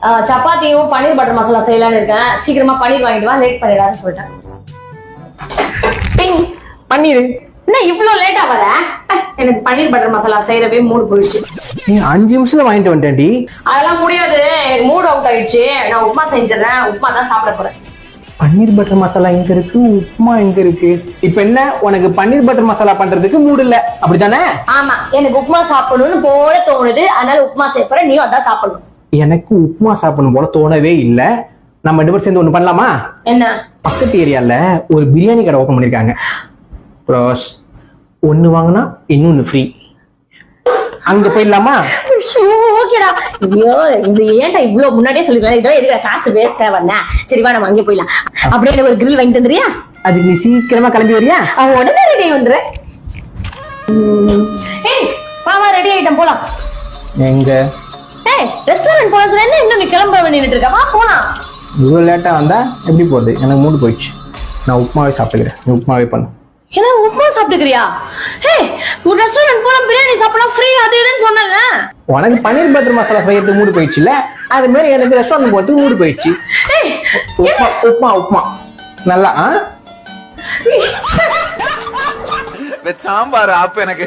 அஹ், சப்பாத்தியும் பன்னீர் butter masala செய்யலாம்னு இருக்கேன். சீக்கிரமா பன்னீர் வாங்கிட்டு வா லேட் பண்ணிடாத சொல்லிட்டேன். டிங் பன்னீர். என்ன இவ்வளவு லேட்டா வர? எனக்கு பன்னீர் பட்டர் மசாலா செய்யறவே மூடு போயிடுச்சு. நீ அஞ்சு நிமிஷத்துல வாங்கிட்டு வந்துட்டேன்டி. அதெல்லாம் முடியாது. எனக்கு மூட் அவுட் ஆயிடுச்சு. நான் உப்புமா செஞ்சிடறேன் உப்புமா தான் சாப்பிட போறேன். பன்னீர் பட்டர் மசாலா எங்க இருக்கு? உப்புமா எங்க இருக்கு? இப்ப என்ன? உனக்கு பன்னீர் பட்டர் மசாலா பண்றதுக்கு மூடு இல்ல. அப்படிதானே ஆமா. எனக்கு உப்புமா சாப்பிடணும்னு போல தோணுது. அதனால உப்புமா செய்ய போறேன். நீயும் அதான் சாப்பிடணும். எனக்கு உப்புமா சாப்பிடணும் போல தோணவே இல்ல. நம்ம ரெண்டு பேரும் சேர்ந்து ஒண்ணு பண்ணலாமா? என்ன? பக்கத்து ஏரியால ஒரு பிரியாணி கடை ஓபன் பண்ணிருக்காங்க. ப்ரோஸ் ஒண்ணு வாங்கினா இன்னொன்னு ஃப்ரீ அங்க போயிடலாமா? ஓகேடா. ஐயோ இது ஏன்டா இவ்வளவு முன்னாடியே சொல்லிருக்கேன் இதெல்லாம் இருக்கிற காசு வேஸ்டா வந்தேன் சரி வா நம்ம அங்கே போயிடலாம். அப்படியே எனக்கு ஒரு grill வாங்கி தந்துறியா அதுக்கு நீ சீக்கிரமா கிளம்பி வரியா? அவன் உடனே ரெடி வந்துடுறேன் ஏய் பாவா ரெடி ஆயிட்டேன் போலாம். எங்க? ஏய் ரெஸ்டாரண்ட் போனதுல என்ன இன்னும் நீ கிளம்ப வேண்டிட்டு இருக்க. வா போலாம். இவ்வளவு லேட்டா வந்தா எப்படி போகுது எனக்கு மூடு போயிடுச்சு. நான் உப்புமாவே சாப்பிட்டுக்கிறேன். நீ உப்புமாவே பண்ணு. என்ன உப்புமா சாப்பிட்டுக்கிறியா? ஒரு ரெஸ்டாரண்ட் போலாம் பிரியாணி சாப்பிடலாம் ஃப்ரீ அது இதுன்னு சொன்னாங்க உனக்கு பன்னீர் பட்டர் மசாலா செய்யறதுக்கு மூடு போயிடுச்சுல அது மாதிரி எனக்கு ரெஸ்டாரண்ட் போறதுக்கு மூடு போயிடுச்சு. ஏய் உப்புமா உப்புமா உப்புமா. நல்லா ஆ? சாம்பார் ஆப்பு எனக்கு.